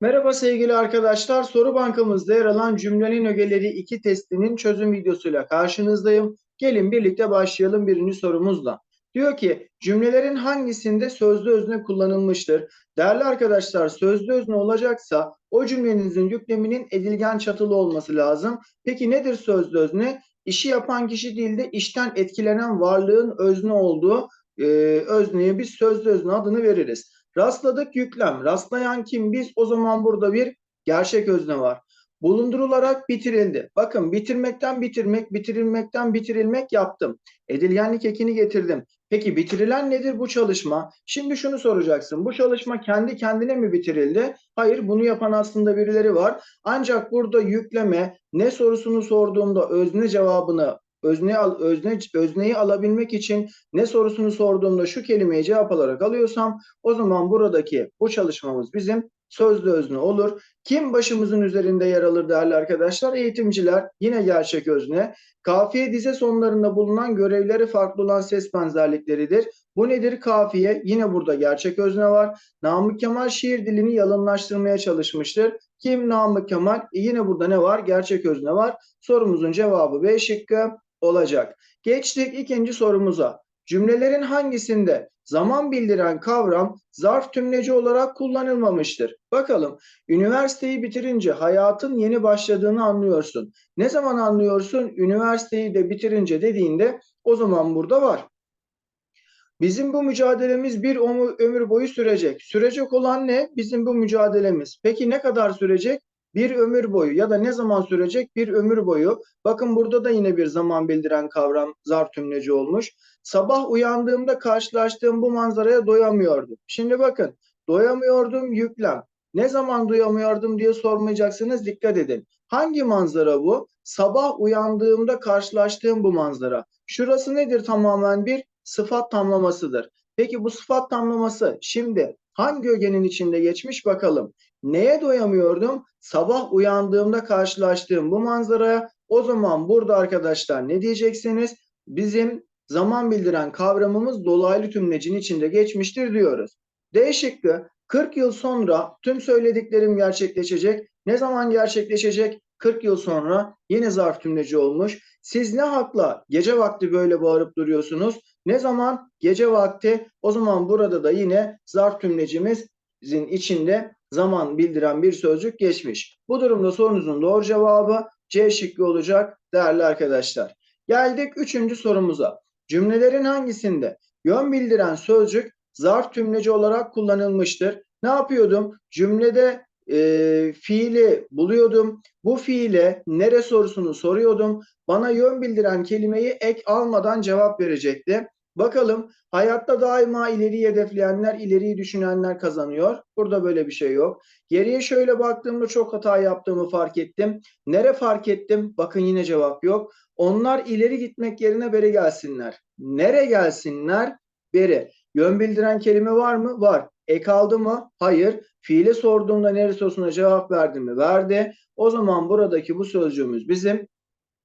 Merhaba sevgili arkadaşlar. Soru bankamızda yer alan cümlenin ögeleri 2 testinin çözüm videosuyla karşınızdayım. Gelin birlikte başlayalım birinci sorumuzla. Diyor ki cümlelerin hangisinde sözlü özne kullanılmıştır? Değerli arkadaşlar sözlü özne olacaksa o cümlenizin yükleminin edilgen çatılı olması lazım. Peki nedir sözlü özne? İşi yapan kişi değil de işten etkilenen varlığın özne olduğu e, özneye biz sözlü özne adını veririz. Rastladık yüklem. Rastlayan kim? Biz o zaman burada bir gerçek özne var. Bulundurularak bitirildi. Bakın bitirmekten bitirmek, bitirilmekten bitirilmek yaptım. Edilgenlik ekini getirdim. Peki bitirilen nedir bu çalışma? Şimdi şunu soracaksın. Bu çalışma kendi kendine mi bitirildi? Hayır, bunu yapan aslında birileri var. Ancak burada yükleme ne sorusunu sorduğumda özne cevabını özne al, özne, özneyi alabilmek için ne sorusunu sorduğumda şu kelimeyi cevap olarak alıyorsam o zaman buradaki bu çalışmamız bizim sözlü özne olur. Kim başımızın üzerinde yer alır değerli arkadaşlar? Eğitimciler yine gerçek özne. Kafiye dize sonlarında bulunan görevleri farklı olan ses benzerlikleridir. Bu nedir kafiye? Yine burada gerçek özne var. Namık Kemal şiir dilini yalınlaştırmaya çalışmıştır. Kim Namık Kemal? E yine burada ne var? Gerçek özne var. Sorumuzun cevabı B şıkkı olacak. Geçtik ikinci sorumuza. Cümlelerin hangisinde zaman bildiren kavram zarf tümleci olarak kullanılmamıştır? Bakalım. Üniversiteyi bitirince hayatın yeni başladığını anlıyorsun. Ne zaman anlıyorsun? Üniversiteyi de bitirince dediğinde o zaman burada var. Bizim bu mücadelemiz bir ömür boyu sürecek. Sürecek olan ne? Bizim bu mücadelemiz. Peki ne kadar sürecek? Bir ömür boyu ya da ne zaman sürecek? Bir ömür boyu. Bakın burada da yine bir zaman bildiren kavram zar tümleci olmuş. Sabah uyandığımda karşılaştığım bu manzaraya doyamıyordum. Şimdi bakın doyamıyordum yüklem. Ne zaman duyamıyordum diye sormayacaksınız dikkat edin. Hangi manzara bu? Sabah uyandığımda karşılaştığım bu manzara. Şurası nedir tamamen bir sıfat tamlamasıdır. Peki bu sıfat tamlaması şimdi hangi ögenin içinde geçmiş bakalım. Neye doyamıyordum? Sabah uyandığımda karşılaştığım bu manzaraya o zaman burada arkadaşlar ne diyeceksiniz? Bizim zaman bildiren kavramımız dolaylı tümlecin içinde geçmiştir diyoruz. D şıkkı 40 yıl sonra tüm söylediklerim gerçekleşecek. Ne zaman gerçekleşecek? 40 yıl sonra yine zarf tümleci olmuş. Siz ne hakla gece vakti böyle bağırıp duruyorsunuz? Ne zaman? Gece vakti. O zaman burada da yine zarf tümlecimizin içinde zaman bildiren bir sözcük geçmiş. Bu durumda sorunuzun doğru cevabı C şıkkı olacak değerli arkadaşlar. Geldik üçüncü sorumuza. Cümlelerin hangisinde yön bildiren sözcük zarf tümleci olarak kullanılmıştır? Ne yapıyordum? Cümlede e, fiili buluyordum. Bu fiile nere sorusunu soruyordum. Bana yön bildiren kelimeyi ek almadan cevap verecekti. Bakalım hayatta daima ileriyi hedefleyenler, ileriyi düşünenler kazanıyor. Burada böyle bir şey yok. Geriye şöyle baktığımda çok hata yaptığımı fark ettim. Nere fark ettim? Bakın yine cevap yok. Onlar ileri gitmek yerine beri gelsinler. Nere gelsinler? Beri. Yön bildiren kelime var mı? Var. Ek aldı mı? Hayır. Fiile sorduğumda nere sorusuna cevap verdi mi? Verdi. O zaman buradaki bu sözcüğümüz bizim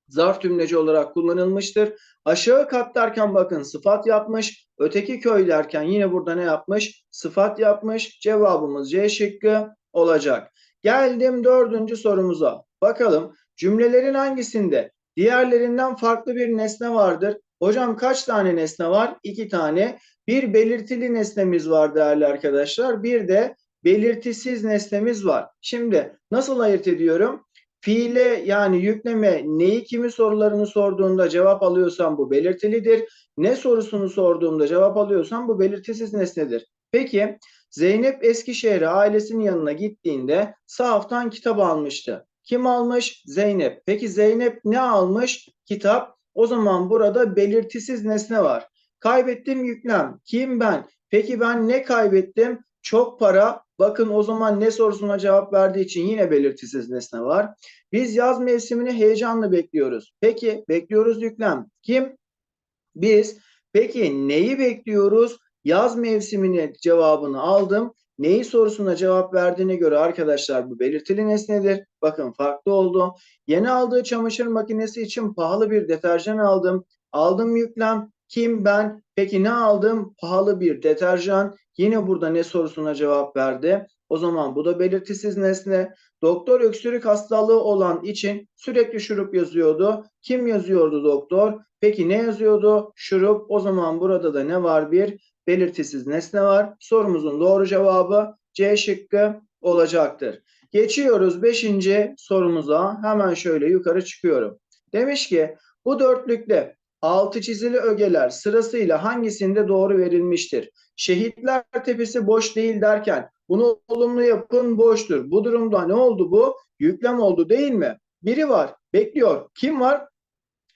zarf tümleci olarak kullanılmıştır. Aşağı kat derken bakın sıfat yapmış. Öteki köy derken yine burada ne yapmış? Sıfat yapmış. Cevabımız C şıkkı olacak. Geldim dördüncü sorumuza. Bakalım cümlelerin hangisinde diğerlerinden farklı bir nesne vardır? Hocam kaç tane nesne var? İki tane. Bir belirtili nesnemiz var değerli arkadaşlar. Bir de belirtisiz nesnemiz var. Şimdi nasıl ayırt ediyorum? Fiile yani yükleme neyi kimi sorularını sorduğunda cevap alıyorsam bu belirtilidir. Ne sorusunu sorduğumda cevap alıyorsam bu belirtisiz nesnedir. Peki Zeynep Eskişehir'e ailesinin yanına gittiğinde sahaftan kitap almıştı. Kim almış? Zeynep. Peki Zeynep ne almış? Kitap. O zaman burada belirtisiz nesne var. Kaybettim yüklem. Kim ben? Peki ben ne kaybettim? Çok para. Bakın o zaman ne sorusuna cevap verdiği için yine belirtisiz nesne var. Biz yaz mevsimini heyecanla bekliyoruz. Peki bekliyoruz yüklem. Kim? Biz. Peki neyi bekliyoruz? Yaz mevsimini cevabını aldım. Neyi sorusuna cevap verdiğine göre arkadaşlar bu belirtili nesnedir. Bakın farklı oldu. Yeni aldığı çamaşır makinesi için pahalı bir deterjan aldım. Aldım yüklem. Kim ben? Peki ne aldım? Pahalı bir deterjan. Yine burada ne sorusuna cevap verdi. O zaman bu da belirtisiz nesne. Doktor öksürük hastalığı olan için sürekli şurup yazıyordu. Kim yazıyordu doktor? Peki ne yazıyordu? Şurup. O zaman burada da ne var? Bir belirtisiz nesne var. Sorumuzun doğru cevabı C şıkkı olacaktır. Geçiyoruz 5. sorumuza. Hemen şöyle yukarı çıkıyorum. Demiş ki bu dörtlükte altı çizili ögeler sırasıyla hangisinde doğru verilmiştir? Şehitler tepesi boş değil derken bunu olumlu yapın boştur. Bu durumda ne oldu bu? Yüklem oldu değil mi? Biri var. Bekliyor. Kim var?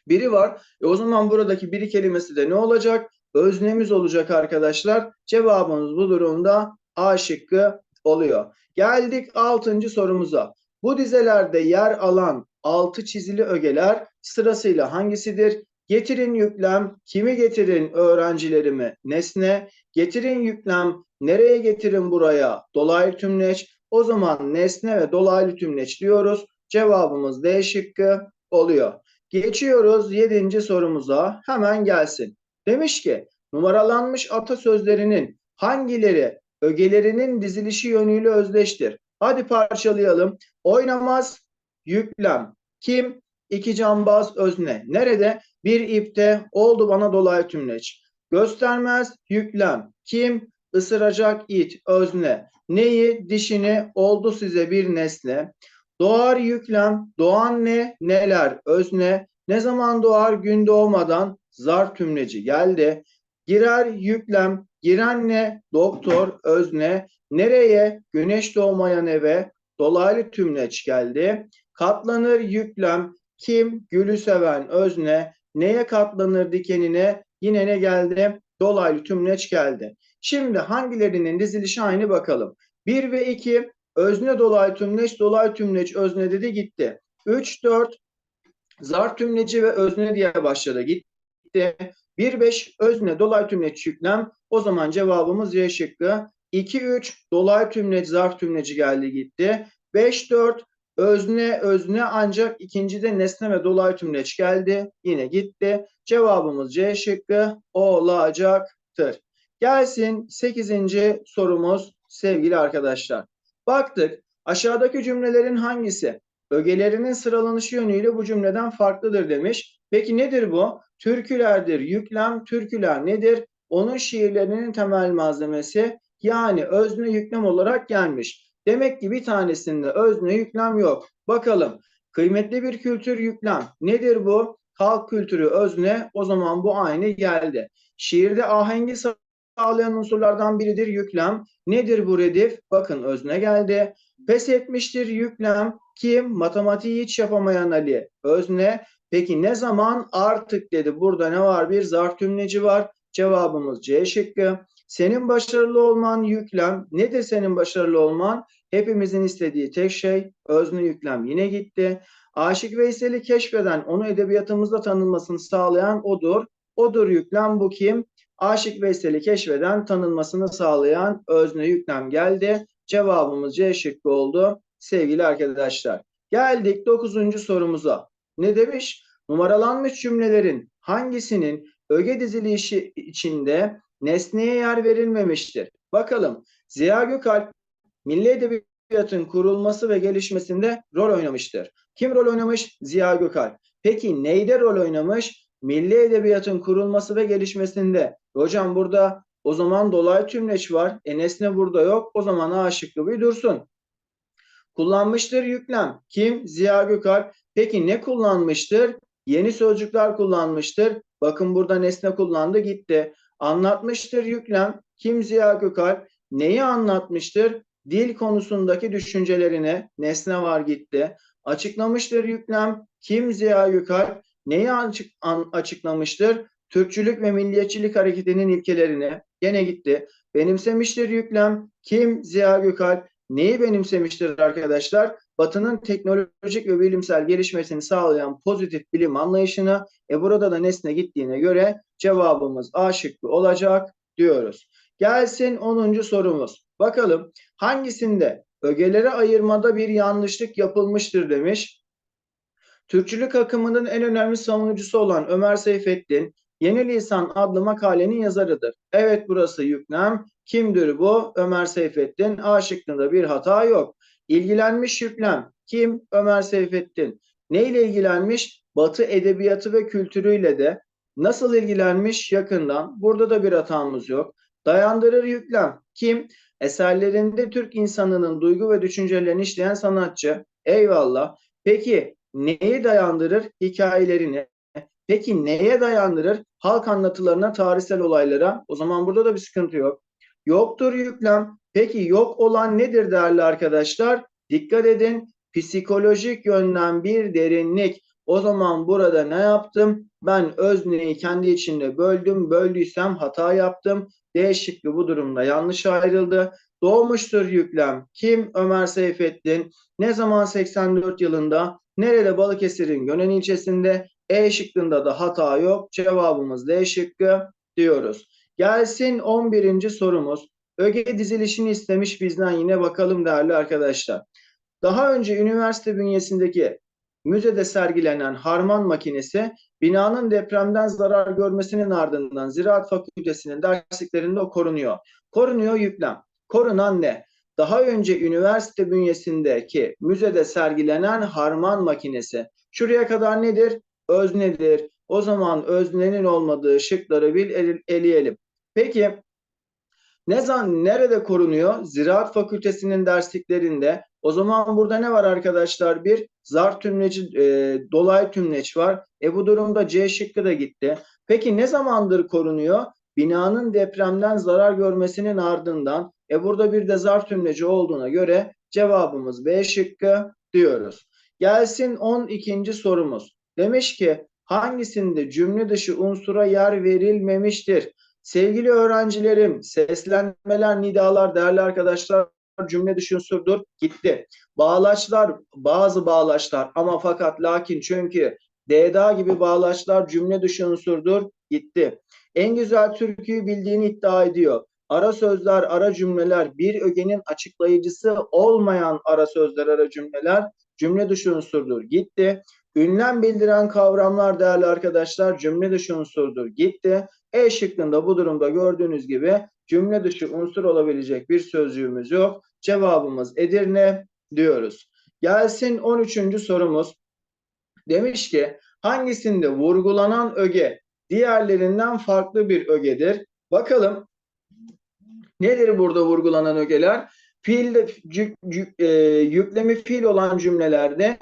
Biri var. E o zaman buradaki biri kelimesi de ne olacak? Öznemiz olacak arkadaşlar. Cevabımız bu durumda A şıkkı oluyor. Geldik 6. sorumuza. Bu dizelerde yer alan altı çizili ögeler sırasıyla hangisidir? Getirin yüklem, kimi getirin öğrencilerimi nesne, getirin yüklem, nereye getirin buraya dolaylı tümleç. O zaman nesne ve dolaylı tümleç diyoruz. Cevabımız D şıkkı oluyor. Geçiyoruz 7. sorumuza. Hemen gelsin. Demiş ki numaralanmış atasözlerinin hangileri ögelerinin dizilişi yönüyle özdeştir? Hadi parçalayalım. Oynamaz, yüklem. Kim? İki cambaz özne. Nerede? Bir ipte oldu bana dolaylı tümleç. Göstermez, yüklem. Kim? Isıracak it, özne. Neyi? Dişini oldu size bir nesne. Doğar yüklem, doğan ne? Neler? Özne. Ne zaman doğar? Gün doğmadan zar tümleci geldi. Girer yüklem, giren ne? Doktor, özne. Nereye? Güneş doğmayan eve. Dolaylı tümleç geldi. Katlanır yüklem, kim? Gülü seven özne. Neye katlanır dikenine? Yine ne geldi? Dolaylı tümleç geldi. Şimdi hangilerinin dizilişi aynı bakalım. 1 ve 2 özne dolaylı tümleç, dolaylı tümleç özne dedi gitti. 3, 4 zar tümleci ve özne diye başladı gitti. 1, 5 özne dolaylı tümleç yüklem. O zaman cevabımız Y şıkkı. 2, 3 dolaylı tümleç, zarf tümleci geldi gitti. 5, 4 özne, özne ancak ikincide nesne ve dolaylı tümleç geldi. Yine gitti. Cevabımız C şıkkı olacaktır. Gelsin 8. sorumuz sevgili arkadaşlar. Baktık aşağıdaki cümlelerin hangisi ögelerinin sıralanışı yönüyle bu cümleden farklıdır demiş. Peki nedir bu? Türkülerdir. Yüklem türküler nedir? Onun şiirlerinin temel malzemesi yani özne yüklem olarak gelmiş. Demek ki bir tanesinde özne yüklem yok. Bakalım. Kıymetli bir kültür yüklem. Nedir bu? Halk kültürü özne. O zaman bu aynı geldi. Şiirde ahengi sağlayan unsurlardan biridir yüklem. Nedir bu redif? Bakın özne geldi. Pes etmiştir yüklem. Kim? Matematiği hiç yapamayan Ali. Özne. Peki ne zaman? Artık dedi. Burada ne var? Bir zarf tümleci var. Cevabımız C şıkkı. Senin başarılı olman yüklem. Nedir senin başarılı olman? Hepimizin istediği tek şey özne yüklem yine gitti. Aşık Veysel'i keşfeden, onu edebiyatımızda tanınmasını sağlayan odur. Odur yüklem bu kim? Aşık Veysel'i keşfeden, tanınmasını sağlayan özne yüklem geldi. Cevabımız C şıkkı oldu sevgili arkadaşlar. Geldik 9. sorumuza. Ne demiş? Numaralanmış cümlelerin hangisinin öge dizilişi içinde nesneye yer verilmemiştir? Bakalım. Ziya Gökalp Milli Edebiyatın kurulması ve gelişmesinde rol oynamıştır. Kim rol oynamış? Ziya Gökalp. Peki neyde rol oynamış? Milli Edebiyatın kurulması ve gelişmesinde. Hocam burada o zaman dolaylı tümleç var. E nesne burada yok. O zaman A şıkkı bir dursun. Kullanmıştır yüklem. Kim? Ziya Gökalp. Peki ne kullanmıştır? Yeni sözcükler kullanmıştır. Bakın burada nesne kullandı gitti. Anlatmıştır yüklem. Kim Ziya Gökalp? Neyi anlatmıştır? Dil konusundaki düşüncelerini nesne var gitti. Açıklamıştır yüklem. Kim Ziya Gökalp? Neyi açık, an, açıklamıştır? Türkçülük ve milliyetçilik hareketinin ilkelerini. Gene gitti. Benimsemiştir yüklem. Kim? Ziya Gökalp. Neyi benimsemiştir arkadaşlar? Batı'nın teknolojik ve bilimsel gelişmesini sağlayan pozitif bilim anlayışını e burada da nesne gittiğine göre cevabımız A şıkkı olacak diyoruz. Gelsin 10. sorumuz. Bakalım hangisinde ögelere ayırmada bir yanlışlık yapılmıştır demiş. Türkçülük akımının en önemli savunucusu olan Ömer Seyfettin Yeni Lisan adlı makalenin yazarıdır. Evet burası yüklem. Kimdir bu? Ömer Seyfettin. A şıkkında bir hata yok. İlgilenmiş yüklem. Kim? Ömer Seyfettin. Ne ile ilgilenmiş? Batı edebiyatı ve kültürüyle de. Nasıl ilgilenmiş? Yakından. Burada da bir hatamız yok. Dayandırır yüklem. Kim? Eserlerinde Türk insanının duygu ve düşüncelerini işleyen sanatçı. Eyvallah. Peki neyi dayandırır? Hikayelerini. Peki neye dayandırır? Halk anlatılarına, tarihsel olaylara. O zaman burada da bir sıkıntı yok. Yoktur yüklem. Peki yok olan nedir değerli arkadaşlar? Dikkat edin. Psikolojik yönden bir derinlik. O zaman burada ne yaptım? Ben özneyi kendi içinde böldüm. Böldüysem hata yaptım. D şıkkı bu durumda yanlış ayrıldı. Doğmuştur yüklem. Kim? Ömer Seyfettin. Ne zaman 84 yılında? Nerede? Balıkesir'in Gönen ilçesinde. E şıkkında da hata yok. Cevabımız D şıkkı diyoruz. Gelsin 11. sorumuz. Öge dizilişini istemiş bizden yine bakalım değerli arkadaşlar. Daha önce üniversite bünyesindeki müzede sergilenen harman makinesi binanın depremden zarar görmesinin ardından Ziraat Fakültesinin dersliklerinde korunuyor. Korunuyor yüklem. Korunan ne? Daha önce üniversite bünyesindeki müzede sergilenen harman makinesi. Şuraya kadar nedir? Öznedir. O zaman öznenin olmadığı şıkları bil el, eleyelim. Peki ne zaman nerede korunuyor? Ziraat Fakültesinin dersliklerinde. O zaman burada ne var arkadaşlar? Bir zar tümleci, e, dolay tümleç var. E bu durumda C şıkkı da gitti. Peki ne zamandır korunuyor? Binanın depremden zarar görmesinin ardından. E burada bir de zar tümleci olduğuna göre cevabımız B şıkkı diyoruz. Gelsin 12. sorumuz. Demiş ki hangisinde cümle dışı unsura yer verilmemiştir? Sevgili öğrencilerim, seslenmeler, nidalar, değerli arkadaşlar cümle dışı unsurdur. Gitti. Bağlaçlar, bazı bağlaçlar ama fakat lakin çünkü DDA gibi bağlaçlar cümle dışı unsurdur. Gitti. En güzel türküyü bildiğini iddia ediyor. Ara sözler, ara cümleler, bir ögenin açıklayıcısı olmayan ara sözler, ara cümleler cümle dışı unsurdur. Gitti. Ünlem bildiren kavramlar değerli arkadaşlar cümle dışı unsurdur. Gitti. E şıkkında bu durumda gördüğünüz gibi cümle dışı unsur olabilecek bir sözcüğümüz yok. Cevabımız Edirne diyoruz. Gelsin 13. sorumuz. Demiş ki hangisinde vurgulanan öge diğerlerinden farklı bir ögedir? Bakalım nedir burada vurgulanan ögeler? Fiil yük, yük, e, yüklemi fiil olan cümlelerde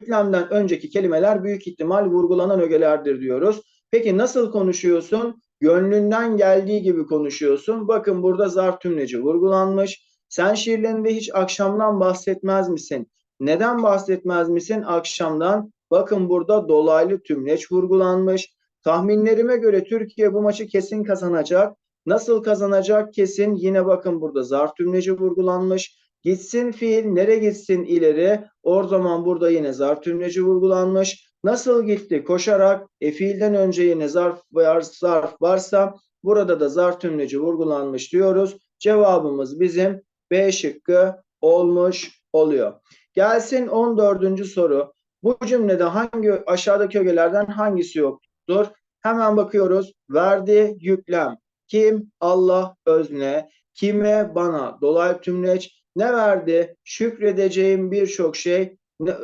yüklemden önceki kelimeler büyük ihtimal vurgulanan ögelerdir diyoruz. Peki nasıl konuşuyorsun? Gönlünden geldiği gibi konuşuyorsun. Bakın burada zarf tümleci vurgulanmış. Sen şiirlerinde hiç akşamdan bahsetmez misin? Neden bahsetmez misin akşamdan? Bakın burada dolaylı tümleç vurgulanmış. Tahminlerime göre Türkiye bu maçı kesin kazanacak. Nasıl kazanacak kesin? Yine bakın burada zarf tümleci vurgulanmış. Gitsin fiil nere gitsin ileri? O zaman burada yine zarf tümleci vurgulanmış. Nasıl gitti? Koşarak. E fiilden önce yine zarf, var, zarf varsa burada da zarf tümleci vurgulanmış diyoruz. Cevabımız bizim B şıkkı olmuş oluyor. Gelsin 14. soru. Bu cümlede hangi aşağıdaki ögelerden hangisi yoktur? Hemen bakıyoruz. Verdi yüklem. Kim? Allah özne. Kime? Bana. Dolay tümleç. Ne verdi? Şükredeceğim birçok şey.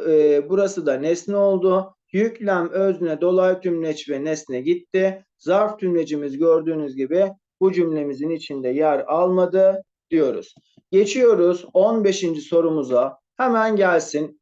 E, burası da nesne oldu. Yüklem, özne, dolay tümleç ve nesne gitti. Zarf tümlecimiz gördüğünüz gibi bu cümlemizin içinde yer almadı diyoruz. Geçiyoruz 15. sorumuza. Hemen gelsin.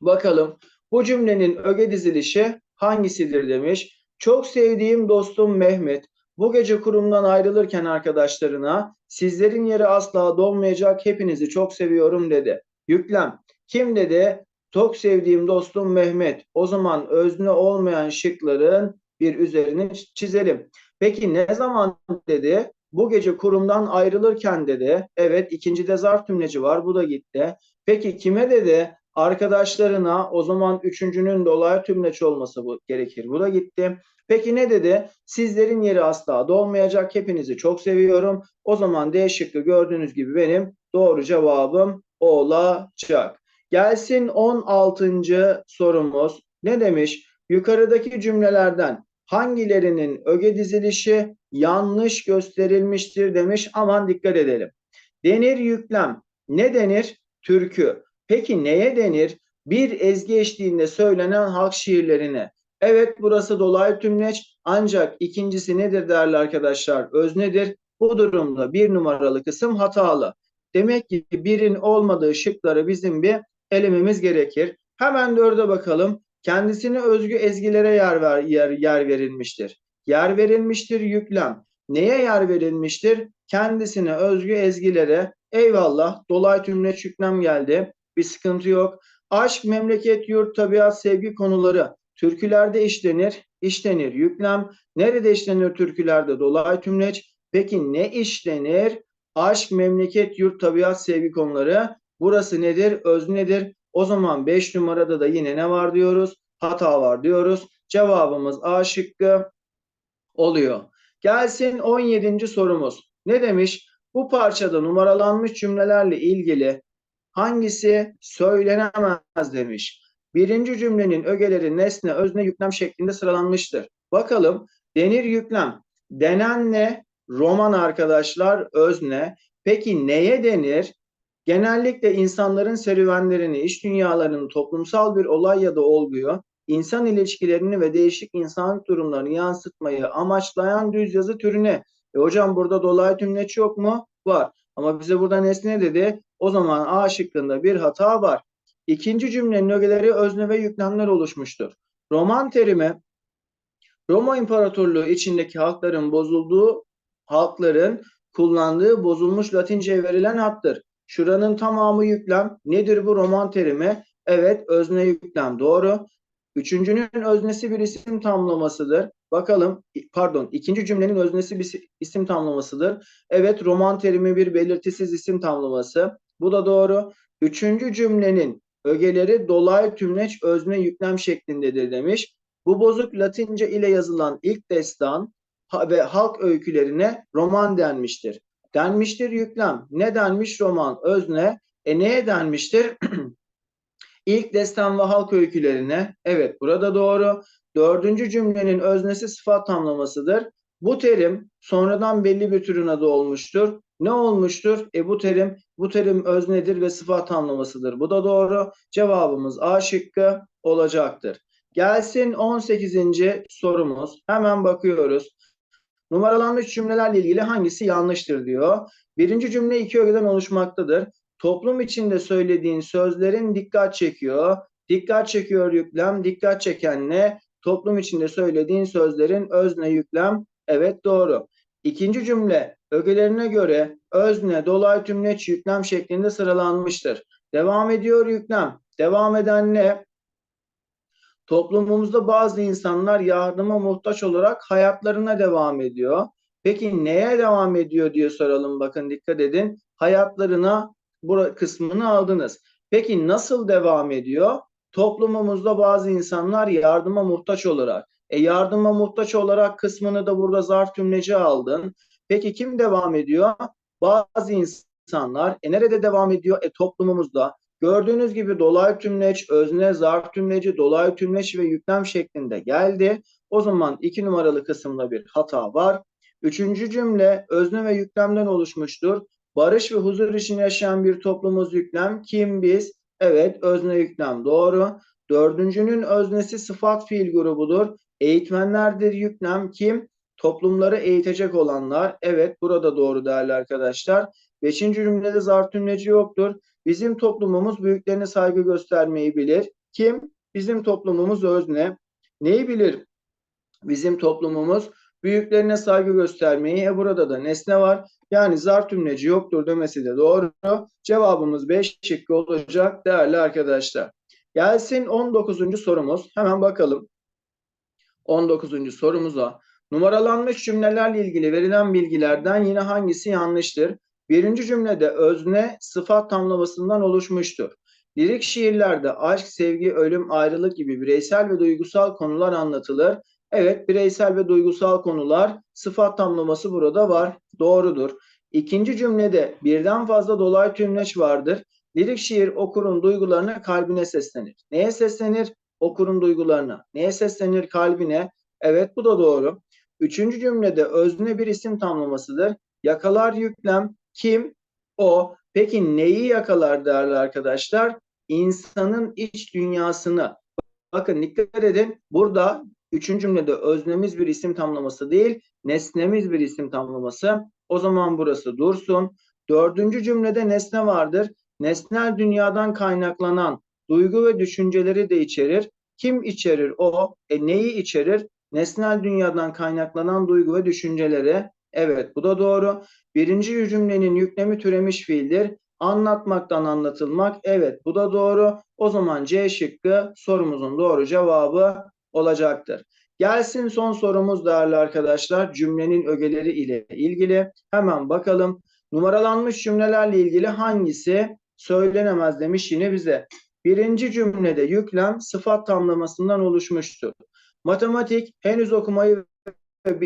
Bakalım bu cümlenin öge dizilişi hangisidir demiş. Çok sevdiğim dostum Mehmet bu gece kurumdan ayrılırken arkadaşlarına sizlerin yeri asla dolmayacak hepinizi çok seviyorum dedi. Yüklem. Kim dedi? Çok sevdiğim dostum Mehmet. O zaman özne olmayan şıkların bir üzerini çizelim. Peki ne zaman dedi? Bu gece kurumdan ayrılırken dedi. Evet ikinci de zarf tümleci var. Bu da gitti. Peki kime dedi? Arkadaşlarına o zaman üçüncünün dolayı tümleç olması bu gerekir. Bu da gitti. Peki ne dedi? Sizlerin yeri asla dolmayacak. Hepinizi çok seviyorum. O zaman D şıkkı gördüğünüz gibi benim doğru cevabım olacak. Gelsin 16. sorumuz. Ne demiş? Yukarıdaki cümlelerden hangilerinin öge dizilişi yanlış gösterilmiştir demiş. Aman dikkat edelim. Denir yüklem. Ne denir? Türkü. Peki neye denir? Bir ezgi eşliğinde söylenen halk şiirlerine. Evet burası dolaylı tümleç ancak ikincisi nedir değerli arkadaşlar? Öznedir. Bu durumda bir numaralı kısım hatalı. Demek ki birin olmadığı şıkları bizim bir elememiz gerekir. Hemen dörde bakalım. Kendisine özgü ezgilere yer, ver, yer, yer verilmiştir. Yer verilmiştir yüklem. Neye yer verilmiştir? Kendisine özgü ezgilere. Eyvallah. Dolay tümleç yüklem geldi. Bir sıkıntı yok. Aşk, memleket, yurt, tabiat, sevgi konuları türkülerde işlenir. İşlenir yüklem. Nerede işlenir türkülerde? Dolay tümleç. Peki ne işlenir? Aşk, memleket, yurt, tabiat, sevgi konuları. Burası nedir? Öz nedir? O zaman 5 numarada da yine ne var diyoruz? Hata var diyoruz. Cevabımız A şıkkı oluyor. Gelsin 17. sorumuz. Ne demiş? Bu parçada numaralanmış cümlelerle ilgili hangisi söylenemez demiş. Birinci cümlenin ögeleri nesne, özne, yüklem şeklinde sıralanmıştır. Bakalım denir yüklem. Denen ne? Roman arkadaşlar özne. Peki neye denir? Genellikle insanların serüvenlerini, iş dünyalarını, toplumsal bir olay ya da olguyu, insan ilişkilerini ve değişik insanlık durumlarını yansıtmayı amaçlayan düz yazı türüne. E hocam burada dolaylı tümleç yok mu? Var. Ama bize burada nesne dedi. O zaman A şıkkında bir hata var. İkinci cümlenin ögeleri özne ve yüklemler oluşmuştur. Roman terimi Roma İmparatorluğu içindeki halkların bozulduğu halkların kullandığı bozulmuş Latince verilen addır. Şuranın tamamı yüklem. Nedir bu roman terimi? Evet özne yüklem doğru. Üçüncünün öznesi bir isim tamlamasıdır. Bakalım pardon ikinci cümlenin öznesi bir isim tamlamasıdır. Evet roman terimi bir belirtisiz isim tamlaması. Bu da doğru. Üçüncü cümlenin ögeleri dolaylı tümleç özne yüklem şeklindedir demiş. Bu bozuk Latince ile yazılan ilk destan ve halk öykülerine roman denmiştir. Denmiştir yüklem. Ne denmiş roman? Özne. E neye denmiştir? İlk destan ve halk öykülerine. Evet burada doğru. Dördüncü cümlenin öznesi sıfat tamlamasıdır. Bu terim sonradan belli bir türün adı olmuştur. Ne olmuştur? E bu terim bu terim öznedir ve sıfat tamlamasıdır. Bu da doğru. Cevabımız A şıkkı olacaktır. Gelsin 18. sorumuz. Hemen bakıyoruz. Numaralanmış cümlelerle ilgili hangisi yanlıştır diyor. Birinci cümle iki ögeden oluşmaktadır. Toplum içinde söylediğin sözlerin dikkat çekiyor. Dikkat çekiyor yüklem. Dikkat çeken ne? Toplum içinde söylediğin sözlerin özne yüklem. Evet doğru. İkinci cümle ögelerine göre özne, dolay tümleç, yüklem şeklinde sıralanmıştır. Devam ediyor yüklem. Devam eden ne? Toplumumuzda bazı insanlar yardıma muhtaç olarak hayatlarına devam ediyor. Peki neye devam ediyor diye soralım bakın dikkat edin. Hayatlarına bu kısmını aldınız. Peki nasıl devam ediyor? Toplumumuzda bazı insanlar yardıma muhtaç olarak. E yardıma muhtaç olarak kısmını da burada zarf tümleci aldın. Peki kim devam ediyor? Bazı insanlar. E nerede devam ediyor? E toplumumuzda. Gördüğünüz gibi dolaylı tümleç, özne, zarf tümleci, dolaylı tümleç ve yüklem şeklinde geldi. O zaman iki numaralı kısımda bir hata var. Üçüncü cümle özne ve yüklemden oluşmuştur. Barış ve huzur için yaşayan bir toplumuz yüklem. Kim biz? Evet özne yüklem doğru. Dördüncünün öznesi sıfat fiil grubudur. Eğitmenlerdir yüklem. Kim? Toplumları eğitecek olanlar. Evet burada doğru değerli arkadaşlar. Beşinci cümlede zarf tümleci yoktur. Bizim toplumumuz büyüklerine saygı göstermeyi bilir. Kim? Bizim toplumumuz özne. Neyi bilir? Bizim toplumumuz büyüklerine saygı göstermeyi. E burada da nesne var. Yani zar tümleci yoktur demesi de doğru. Cevabımız 5 şıkkı olacak değerli arkadaşlar. Gelsin 19. sorumuz. Hemen bakalım. 19. sorumuza. Numaralanmış cümlelerle ilgili verilen bilgilerden yine hangisi yanlıştır? Birinci cümlede özne sıfat tamlamasından oluşmuştur. Lirik şiirlerde aşk, sevgi, ölüm, ayrılık gibi bireysel ve duygusal konular anlatılır. Evet, bireysel ve duygusal konular sıfat tamlaması burada var. Doğrudur. İkinci cümlede birden fazla dolay tümleç vardır. Lirik şiir okurun duygularına kalbine seslenir. Neye seslenir? Okurun duygularına. Neye seslenir? Kalbine. Evet bu da doğru. Üçüncü cümlede özne bir isim tamlamasıdır. Yakalar yüklem kim? O. Peki neyi yakalar değerli arkadaşlar? İnsanın iç dünyasını. Bakın dikkat edin. Burada üçüncü cümlede öznemiz bir isim tamlaması değil, nesnemiz bir isim tamlaması. O zaman burası dursun. Dördüncü cümlede nesne vardır. Nesnel dünyadan kaynaklanan duygu ve düşünceleri de içerir. Kim içerir? O. E neyi içerir? Nesnel dünyadan kaynaklanan duygu ve düşünceleri. Evet bu da doğru. Birinci cümlenin yüklemi türemiş fiildir. Anlatmaktan anlatılmak. Evet bu da doğru. O zaman C şıkkı sorumuzun doğru cevabı olacaktır. Gelsin son sorumuz değerli arkadaşlar. Cümlenin ögeleri ile ilgili. Hemen bakalım. Numaralanmış cümlelerle ilgili hangisi söylenemez demiş yine bize. Birinci cümlede yüklem sıfat tamlamasından oluşmuştur. Matematik henüz okumayı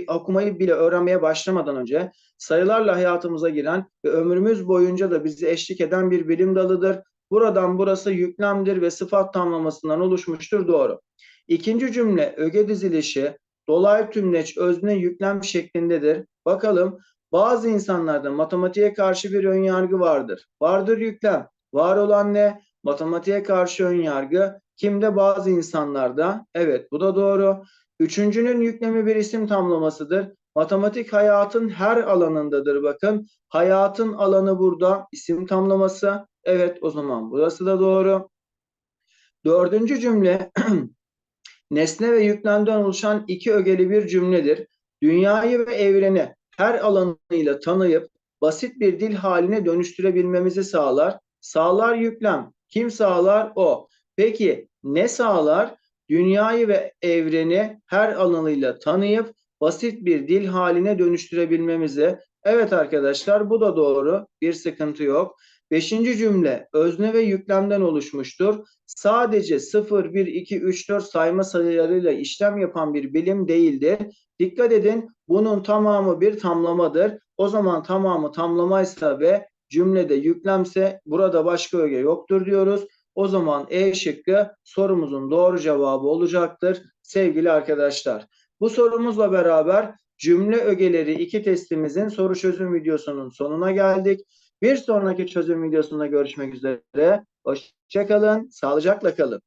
okumayı bile öğrenmeye başlamadan önce sayılarla hayatımıza giren ve ömrümüz boyunca da bizi eşlik eden bir bilim dalıdır. Buradan burası yüklemdir ve sıfat tamlamasından oluşmuştur. Doğru. İkinci cümle öge dizilişi dolaylı tümleç özne yüklem şeklindedir. Bakalım bazı insanlarda matematiğe karşı bir önyargı vardır. Vardır yüklem. Var olan ne? Matematiğe karşı önyargı. Kimde? Bazı insanlarda. Evet bu da doğru. Üçüncünün yüklemi bir isim tamlamasıdır. Matematik hayatın her alanındadır bakın. Hayatın alanı burada isim tamlaması. Evet o zaman burası da doğru. Dördüncü cümle nesne ve yüklemden oluşan iki ögeli bir cümledir. Dünyayı ve evreni her alanıyla tanıyıp basit bir dil haline dönüştürebilmemizi sağlar. Sağlar yüklem. Kim sağlar? O. Peki ne sağlar? Dünyayı ve evreni her alanıyla tanıyıp basit bir dil haline dönüştürebilmemizi. Evet arkadaşlar bu da doğru. Bir sıkıntı yok. Beşinci cümle özne ve yüklemden oluşmuştur. Sadece 0, 1, 2, 3, 4 sayma sayılarıyla işlem yapan bir bilim değildir. Dikkat edin bunun tamamı bir tamlamadır. O zaman tamamı tamlamaysa ve cümlede yüklemse burada başka öge yoktur diyoruz. O zaman E şıkkı sorumuzun doğru cevabı olacaktır sevgili arkadaşlar. Bu sorumuzla beraber cümle ögeleri iki testimizin soru çözüm videosunun sonuna geldik. Bir sonraki çözüm videosunda görüşmek üzere. Hoşçakalın, sağlıcakla kalın.